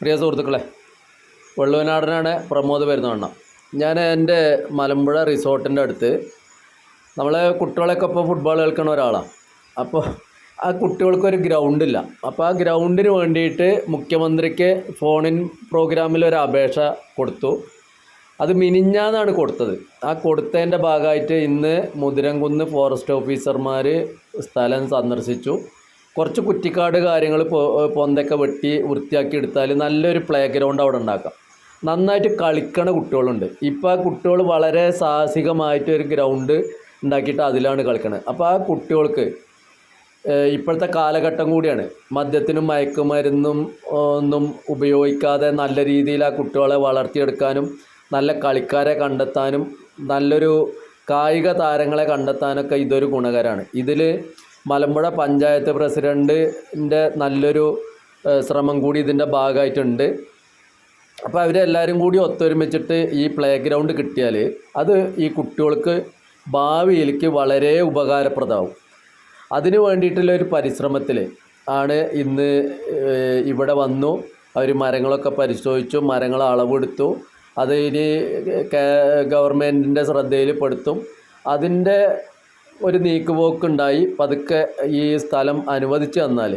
പ്രിയ സുഹൃത്തുക്കളെ വള്ളുവനാടനാണ് പ്രമോദ് പെരുന്നവണ്ണം ഞാൻ എന്റെ മലമ്പുഴ റിസോർട്ടിന്റെ അടുത്ത് നമ്മളെ കുട്ടികളൊക്കെ ഇപ്പോൾ ഫുട്ബോൾ കളിക്കുന്ന ഒരാളാണ് അപ്പോൾ ആ കുട്ടികൾക്കൊരു ഗ്രൗണ്ടില്ല അപ്പോൾ ആ ഗ്രൗണ്ടിന് വേണ്ടിയിട്ട് മുഖ്യമന്ത്രിക്ക് ഫോണിൻ പ്രോഗ്രാമിൽ ഒരു അപേക്ഷ കൊടുത്തു. അത് മിനിഞ്ഞാന്നാണ് കൊടുത്തത്. ആ കൊടുത്തതിന്റെ ഭാഗമായിട്ട് ഇന്ന് മുതിരംകുന്ന് ഫോറസ്റ്റ് ഓഫീസർമാർ സ്ഥലം സന്ദർശിച്ചു. കുറച്ച് കുറ്റിക്കാട് കാര്യങ്ങൾ പൊന്തൊക്കെ വെട്ടി വൃത്തിയാക്കി എടുത്താൽ നല്ലൊരു പ്ലേ ഗ്രൗണ്ട് അവിടെ ഉണ്ടാക്കാം. നന്നായിട്ട് കളിക്കണ കുട്ടികളുണ്ട്. ഇപ്പോൾ ആ കുട്ടികൾ വളരെ സാഹസികമായിട്ട് ഒരു ഗ്രൗണ്ട് ഉണ്ടാക്കിയിട്ട് അതിലാണ് കളിക്കണത്. അപ്പോൾ ആ കുട്ടികൾക്ക് ഇപ്പോഴത്തെ കാലഘട്ടം കൂടിയാണ്. മദ്യത്തിനും മയക്കുമരുന്നും ഒന്നും ഉപയോഗിക്കാതെ നല്ല രീതിയിൽ ആ കുട്ടികളെ വളർത്തിയെടുക്കാനും നല്ല കളിക്കാരെ കണ്ടെത്താനും നല്ലൊരു കായിക താരങ്ങളെ കണ്ടെത്താനൊക്കെ ഇതൊരു ഗുണകരമാണ് ഇതിൽ മലമ്പുഴ പഞ്ചായത്ത് പ്രസിഡന്റിന്റെ നല്ലൊരു ശ്രമം കൂടി ഇതിന്റെ ഭാഗമായിട്ടുണ്ട്. അപ്പോൾ അവരെല്ലാവരും കൂടി ഒത്തൊരുമിച്ചിട്ട് ഈ പ്ലേ ഗ്രൗണ്ട് കിട്ടിയാൽ അത് ഈ കുട്ടികൾക്ക് ഭാവിയിലേക്ക് വളരെ ഉപകാരപ്രദമാവും. അതിന് വേണ്ടിയിട്ടുള്ള ഒരു പരിശ്രമത്തിൽ ആണ് ഇന്ന് ഇവിടെ വന്നു. അവർ മരങ്ങളൊക്കെ പരിശോധിച്ചു മരങ്ങൾ അളവെടുത്തു. അത് ഇനി ഗവൺമെന്റിന്റെ ശ്രദ്ധയിൽ പെടുത്തും അതിന്റെ ഒരു നീക്കുപോക്കുണ്ടായി. പതുക്കെ ഈ സ്ഥലം അനുവദിച്ചു തന്നാൽ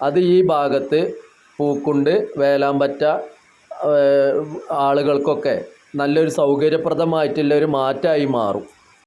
അത് ഈ ഭാഗത്ത് പൂക്കുണ്ട് വേലാമ്പറ്റ പറ്റ ആളുകൾക്കൊക്കെ നല്ലൊരു സൗകര്യപ്രദമായിട്ടുള്ള ഒരു മാറ്റമായി മാറും.